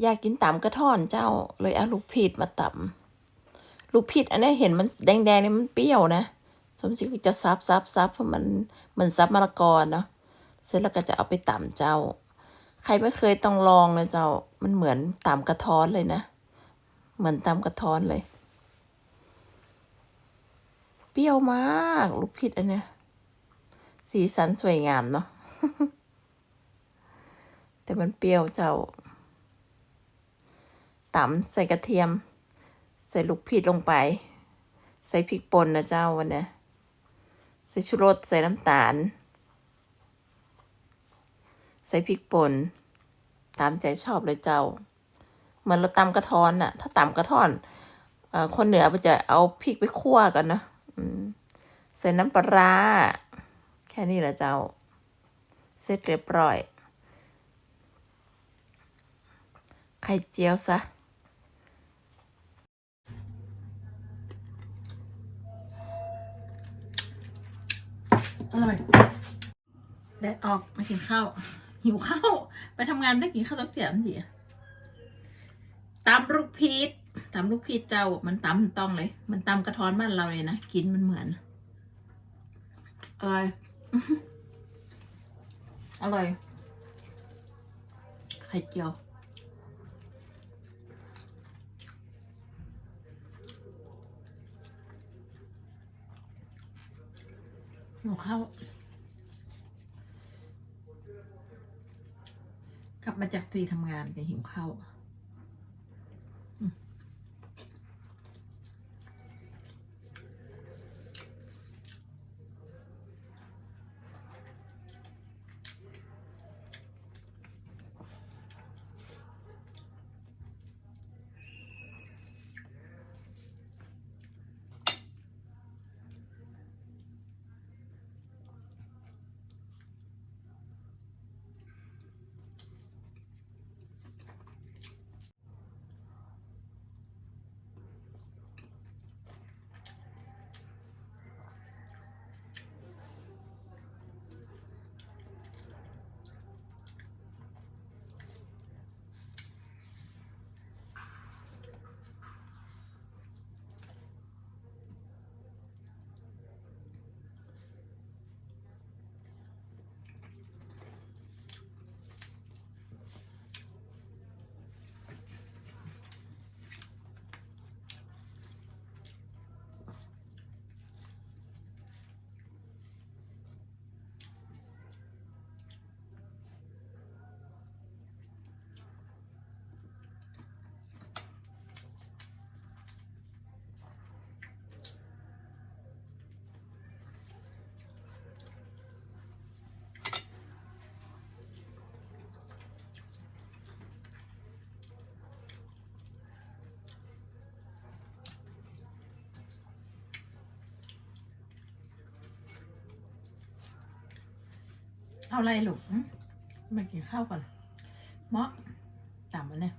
อยากกินตำกระท่อนเจ้าเลยเอาลูกพีดมาตำลูกพีดอันนี้เห็นมันแดงๆนี่มันเปรี้ยวนะสมศรีก็จะซับซับซับเพราะมันเหมือนซับมะละกอเนาะเสร็จแล้วก็จะเอาไปตำเจ้า ใครไม่เคยต้องลองเลยเจ้า มันเหมือนตำกระท้อนเลยนะ เหมือนตำกระท้อนเลย เปรี้ยวมากลูกพิษอันเนี้ยสีสันสวยงามเนาะแต่มันเปรี้ยวเจ้า ตำใส่กระเทียม ใส่ลูกพิษลงไป ใส่พริกป่นนะเจ้าวันนี้ใส่ชูรสใส่น้ำตาล ใส่พริกป่นตามใจชอบเลยเจ้า เหมือนเราตำกระท้อนน่ะ ถ้าตำกระท้อนอคนเหนือมันจะเอาพริกไปคั่วกันนะใส่น้ำปลาร้าแค่นี้แหละเจ้า เสร็จเรียบร้อย ไข่เจียวซะ อร่อยแดดออกมากินข้าว หิวข้าวไปทำงานได้กินข้าวตั้งเสียมสิตำลูกพีชตำลูกพีชเจ้ามันตำต้องเลย มันตำกระท้อนบ้านเราเลยนะ กินมันเหมือน อร่อย อร่อยไข่เจียว หิวข้ากลับมาจากตีทำงานก็หิวข้าว เอาอะไรลูกมากินข้าวก่อนเมาะจำมันเนี่ย